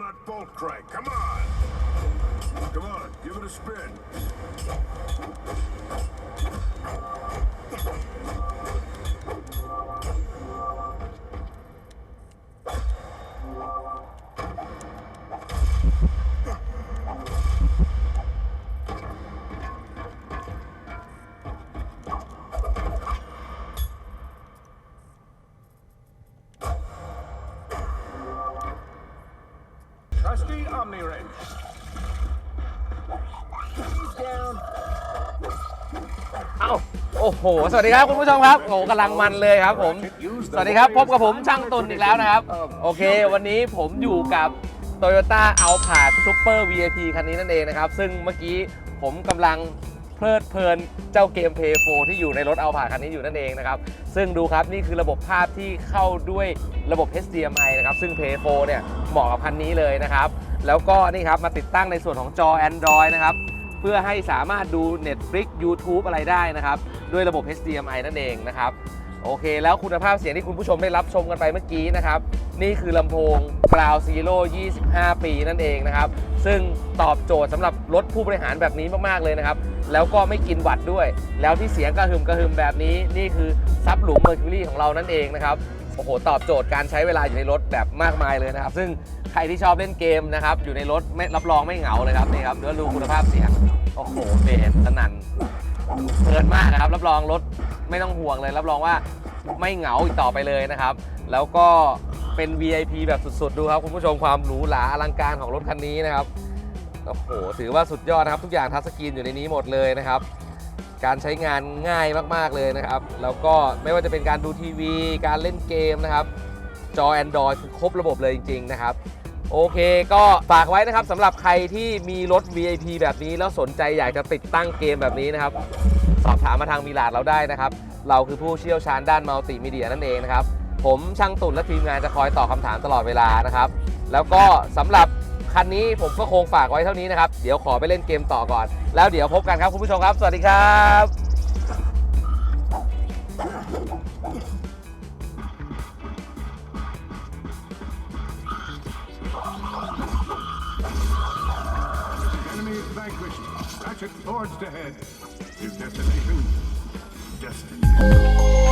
that bolt crank. Come on. Come on, give it a spin. Trusty Omni Wrench. He's down. เอ้าโอ้โห สวัสดีครับคุณผู้ชมครับโอ้โหกำลังมันเลยครับผม สวัสดีครับ พบกับผมช่างตุนอีกแล้วนะครับ โอเค วันนี้ผมอยู่กับ Toyota a l p a r d Super VIP คันนี้นั่นเองนะครับ ซึ่งเมื่อกี้ผมกำลัง เพลิดเพลินเจ้าเกมเพย์โฟที่อยู่ในรถเอาผ่าคันนี้อยู่นั่นเองนะครับ ซึ่งดูครับนี่คือระบบภาพที่เข้าด้วยระบบ HDMI นะครับ ซึ่งเพย์โฟเนี่ยเหมาะกับคันนี้เลยนะครับ แล้วก็นี่ครับมาติดตั้งในส่วนของจอ Android นะครับเพื่อให้สามารถดู Netflix YouTube อะไรได้นะครับ ด้วยระบบ HDMI นั่นเองนะครับ โอเค แล้วคุณภาพเสียงที่คุณผู้ชมได้รับชมกันไปเมื่อกี้นะครับ นี่คือลำโพง Ground Zero 25 ปีนั่นเองนะครับ ซึ่งตอบโจทย์สำหรับรถผู้บริหารแบบนี้มากๆเลยนะครับ แล้วก็ไม่กินวัตด้วย แล้วที่เสียงกระหึ่มกระหึ่มแบบนี้ นี่คือซับหลุม Mercury ของเรานั่นเองนะครับโอ้โหตอบโจทย์การใช้เวลาอยู่ในรถแบบมากมายเลยนะครับ ซึ่งใครที่ชอบเล่นเกมนะครับ อยู่ในรถไม่รับรองไม่เหงาเลยครับนี่ครับเดี๋ยวดูคุณภาพเสียงโอ้โหเบสสนั่น เพลินมากนะครับ รับรองรถไม่ต้องห่วงเลย รับรองว่าไม่เหงาอีกต่อไปเลยนะครับ แล้วก็เป็น VIP แบบสุดๆ ดูครับ คุณผู้ชมความหรูหราอลังการของรถคันนี้นะครับโอ้โหถือว่าสุดยอดนะครับ ทุกอย่างทัชสกรีนอยู่ในนี้หมดเลยนะครับ การใช้งานง่ายมากๆเลยนะครับ แล้วก็ไม่ว่าจะเป็นการดูทีวี การเล่นเกมนะครับ จอ Android คือครบระบบเลยจริง ๆ นะครับ โอเค ก็ฝากไว้นะครับสำหรับใครที่มีรถ VIP แบบนี้ แล้วสนใจอยากจะติดตั้งเกมแบบนี้นะครับ สอบถามมาทางมีลาดเราได้นะครับ เราคือผู้เชี่ยวชาญด้านมัลติมีเดียนั่นเองนะครับ ผมช่างตุ่นและทีมงานจะคอยตอบคำถามตลอดเวลานะครับ แล้วก็สำหรับคันนี้ผมก็คงฝากไว้เท่านี้นะครับ เดี๋ยวขอไปเล่นเกมต่อก่อน แล้วเดี๋ยวพบกันครับคุณผู้ชมครับ สวัสดีครับ vanquished. Ratchet forged ahead. His destination, destiny.